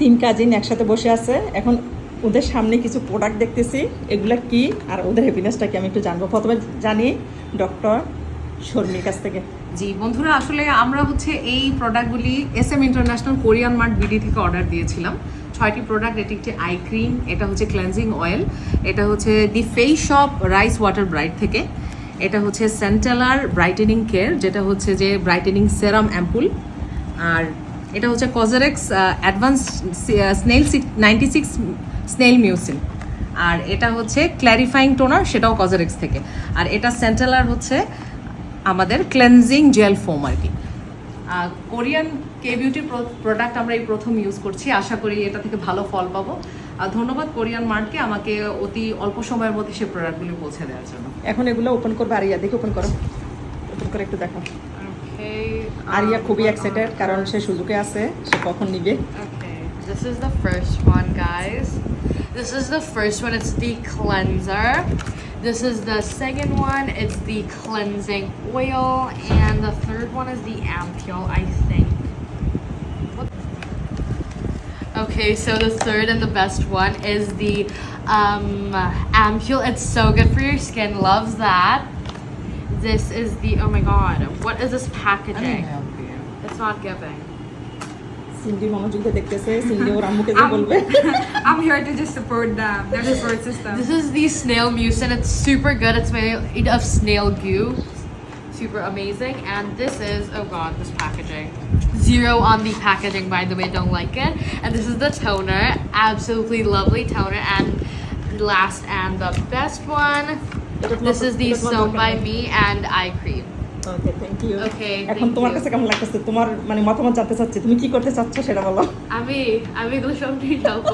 তিন কাজিন একসাথে বসে আছে। এখন ওদের সামনে কিছু প্রোডাক্ট দেখতেছি। এগুলা কি আর ওদের হ্যাপিনেসটা কি আমি একটু জানব? প্রথমে জানি ডক্টর শর্মির কাছ থেকে। জি, বন্ধুরা, আসলে আমরা হচ্ছে এই প্রোডাক্টগুলি S M international Korean mart BD থেকে অর্ডার দিয়েছিলাম। ছয়টি প্রোডাক্ট এটি একটি আই ক্রিম এটা হচ্ছে ক্লেন্সিং অয়েল এটা হচ্ছে the Face Shop rice water bright থেকে, এটা হচ্ছে সেন্টেলার ব্রাইটেনিং কেয়ার যেটা হচ্ছে যে ব্রাইটেনিং সেরাম অ্যাম্পুল আর এটা হচ্ছে COSRX advance snail ninety six snail mucin আর এটা হচ্ছে ক্ল্যারিফাইং টোনার সেটাও কজারেক্স থেকে। আর এটা সেন্টেলার হচ্ছে আমাদের ক্লেনজিং জেল ফোম আর কি। কোরিয়ান কে বিউটির প্রোডাক্ট আমরা এই প্রথম ইউজ করছি। আশা করি এটা থেকে ভালো ফল পাবো। আর ধন্যবাদ কোরিয়ান মার্টকে আমাকে অতি অল্প সময়ের মধ্যে সেই প্রোডাক্টগুলি পৌঁছে দেওয়ার জন্য। এখন এগুলো ওপেন করবে আরিয়া, দেখে ওপেন করো। ওপেন করে একটু দেখো. আরিয়া um, খুবই এক্সাইটেড কারণ সে সুযোগে আছে সে কখন নিবে Okay. This is the first one, guys. This is the first one. It's the cleanser. This is the second one. It's the cleansing oil, and the third one is the ampule, I think. What? Okay, so the third and the best one is the um, ampule. It's so good for your skin. Loves that. This is the oh my god. What is this packaging? It's not giving. সিন্ডি মনোযোগ দিয়ে দেখতেছে সিন্ডি ওর আম্মুকে যে আম- বলবে I'm here to just support the their support system. This is the snail mucin. It's super good. It's made of snail goo. Super amazing. And this is, oh god, this packaging. Zero on the packaging, by the way. Don't like it. And this is the toner. Absolutely lovely toner. And last and the best one. এটা তোমার- This is the এটা তোমার Sewn দরকার by নেই। Me and Eye Cream. Okay thank you Okay, এখন thank তোমার you. কাছে কেমন লাগতেছে তোমার মানে মতামত জানতে চাচ্ছি তুমি কি করতে চাচ্ছ সেটা বলো আমি আমি এগুলো সব নিয়ে যাব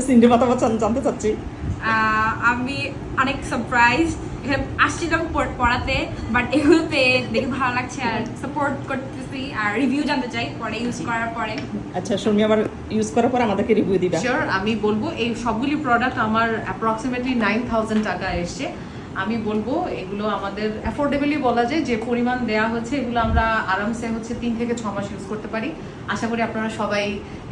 সিন্ডি মতামত জান- জানতে চাচ্ছি আহ, আমি অনেক সারপ্রাইজ এখানে আসছিলাম পড়াতে বাট এগুলো পেয়ে দেখে ভালো লাগছে আর সাপোর্ট করতেছি আর রিভিউ জানতে চাই পরে ইউজ করার পরে। আচ্ছা শর্মি আবার ইউজ করার পর আমাদেরকে রিভিউ দিবা। শিওর আমি বলব এই সবগুলি প্রোডাক্ট আমার অ্যাপ্রক্সিমেটলি নাইন থাউজেন্ড টাকা এসছে। আমি বলব এগুলো আমাদের অ্যাফোর্ডেবলি বলা যায় যে পরিমাণ দেয়া হচ্ছে এগুলো আমরা আরামসে হচ্ছে তিন থেকে ছ মাস ইউজ করতে পারি। আশা করি আপনারা সবাই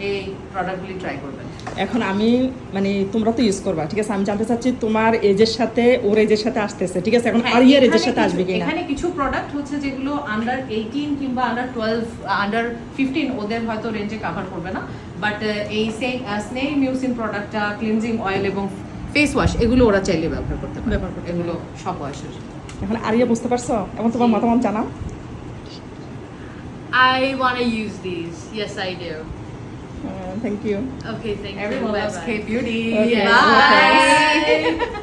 এই প্রোডাক্টগুলি ট্রাই করবেন। এখন আমি মানে তোমরা তো ইউজ করবা ঠিক আছে? আমি জানতে চাচ্ছি তোমার এজের সাথে ওর এজের সাথে আসতেছে ঠিক আছে? এখন হ্যাঁ, আরিয়ার এজের সাথে আসবে কিনা? এখানে কিছু প্রোডাক্ট হচ্ছে যেগুলো আন্ডার এইটিন কিংবা আন্ডার টুয়েলভ আন্ডার ফিফটিন ওদের হয়তো রেঞ্জে কাভার করবে না। বাট এই স্নেল মিউসিন প্রোডাক্টটা ক্লিনজিং অয়েল এবং ফেস ওয়াশ এগুলো ওরা চাইলে ব্যবহার করতে পারে এগুলো সব বয়সের এখন আরিয়া বুঝতে পারছ এখন তোমার। মতামত জানাও I want to use these. Yes, I do. Thank you Okay, thank you. Everyone loves Bye-bye. K beauty. Okay. Bye.